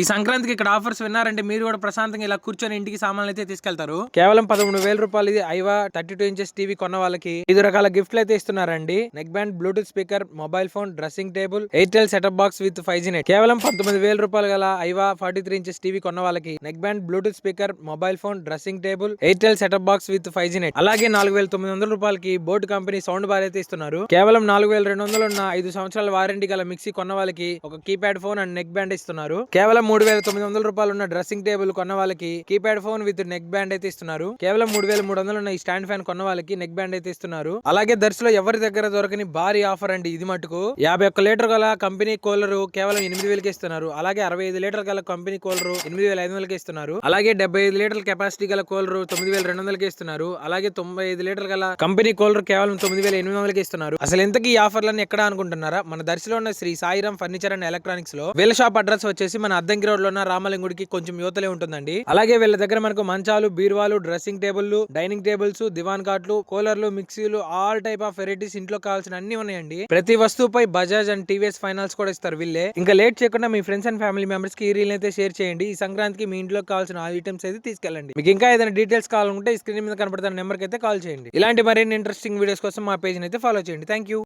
ఈ సంక్రాంతికి ఇక్కడ ఆఫర్స్ విన్నారంటే మీరు కూడా ప్రశాంతంగా ఇలా కూర్చొని ఇంటికి సామాన్లు అయితే తీసుకెళ్తారు. కేవలం పదమూడు వేల రూపాయలు ఇది Aiwa thirty two inches TV కొన్న వాళ్ళకి. ఐదు రకాల గిఫ్ట్లు అయితే ఇస్తున్నారండి. Neck band Bluetooth speaker mobile phone dressing table Airtel setup box with five G net కేవలం పంతొమ్మిది వేల రూపాయలు గల Aiwa forty three inches TV కొన్న వాళ్ళకి. Neck band Bluetooth speaker mobile phone dressing table Airtel setup box with five G net అలాగే నాలుగు వేల తొమ్మిది వందల రూపాయలకి బోట్ కంపెనీ సౌండ్ బార్ అయితే ఇస్తున్నారు. కేవలం నాలుగు వేల రెండు వందలు ఉన్న ఐదు సంవత్సరాల వారంటీ గల మిక్సీ కొన్న వాళ్ళకి ఒక keypad phone and neck band ఇస్తున్నారు. కేవలం మూడు వేల తొమ్మిది వందల రూపాయలు ఉన్న డ్రెస్సింగ్ టేబుల్ కొన్న వాళ్ళకి keypad phone with neck band అయితే ఇస్తున్నారు. కేవలం మూడు వేల మూడు వందలు ఉన్న ఈ స్టాండ్ ఫ్యాన్ కొన్న వాళ్ళకి నెక్ బ్యాండ్ అయితే ఇస్తున్నారు. అలాగే దర్శలో ఎవరి దగ్గర దొరకని భారీ ఆఫర్ అండి ఇది మటుకు. యాభై ఒక్క లీటర్ గల కంపెనీ కూలర్ కేవలం ఎనిమిది వేలకి ఇస్తున్నారు. అలాగే అరవై ఐదు లీటర్ గల కంపెనీ కూలర్ ఎనిమిది వేల ఐదు వందలకి ఇస్తున్నారు. అలాగే డెబ్బై ఐదు లీటర్ల కెపాసిటీ గల కూలర్ తొమ్మిది వేల రెండు వందలకి ఇస్తున్నారు. అలాగే తొంభై ఐదు లీటర్ గల కంపెనీ కూలర్ కేవలం తొమ్మిది వేల ఎనిమిది వందలకి ఇస్తున్నారు. అసలు ఎంతకి ఈ ఆఫర్లన్నీ ఎక్కడ అనుకుంటున్నారా? మన దర్శలో ఉన్న శ్రీ సాయిరామ్ ఫర్నిచర్ అండ్ ఎలక్ట్రానిక్స్లో వీళ్ళ షాప్ అడ్రస్ వచ్చేసి మన అద్దంకి రోడ్లో ఉన్న రామలింగుడికి కొంచెం యువతలే ఉంటుందండి. అలాగే వీళ్ళ దగ్గర మనకు మంచాలు బీరువాలు డ్రెస్సింగ్ టేబుల్ డైనింగ్ టేబుల్స్ దివాన్ కాట్లు కూలర్లు మిక్సీలు ఆల్ టైప్ ఆఫ్ వెరైటీస్ ఇంట్లో కావాల్సిన అన్ని ఉన్నాయండి. ప్రతి వస్తువుపై బజాజ్ అండ్ టీవీఎస్ ఫైనాన్స్ కూడా ఇస్తారు వీళ్ళే. ఇంకా లేట్ చేయకుండా మీ ఫ్రెండ్స్ అండ్ ఫ్యామిలీ మెంబర్స్కి ఈ రీల్ అయితే షేర్ చేయండి. ఈ సంక్రాంతికి మీ ఇంట్లో కావాల్సిన ఐటమ్స్ అయితే తీసుకెళ్ళండి. మీకు ఇంకా ఏదైనా డీటెయిల్స్ కావాలంటే ఈ స్క్రీన్ మీద కనబడుతున్న నెంబర్కి అయితే కాల్ చేయండి. ఇలాంటి మరిన్ని ఇంట్రెస్టింగ్ వీడియోస్ కోసం మా పేజ్ అయితే ఫాలో చేయండి. Thank you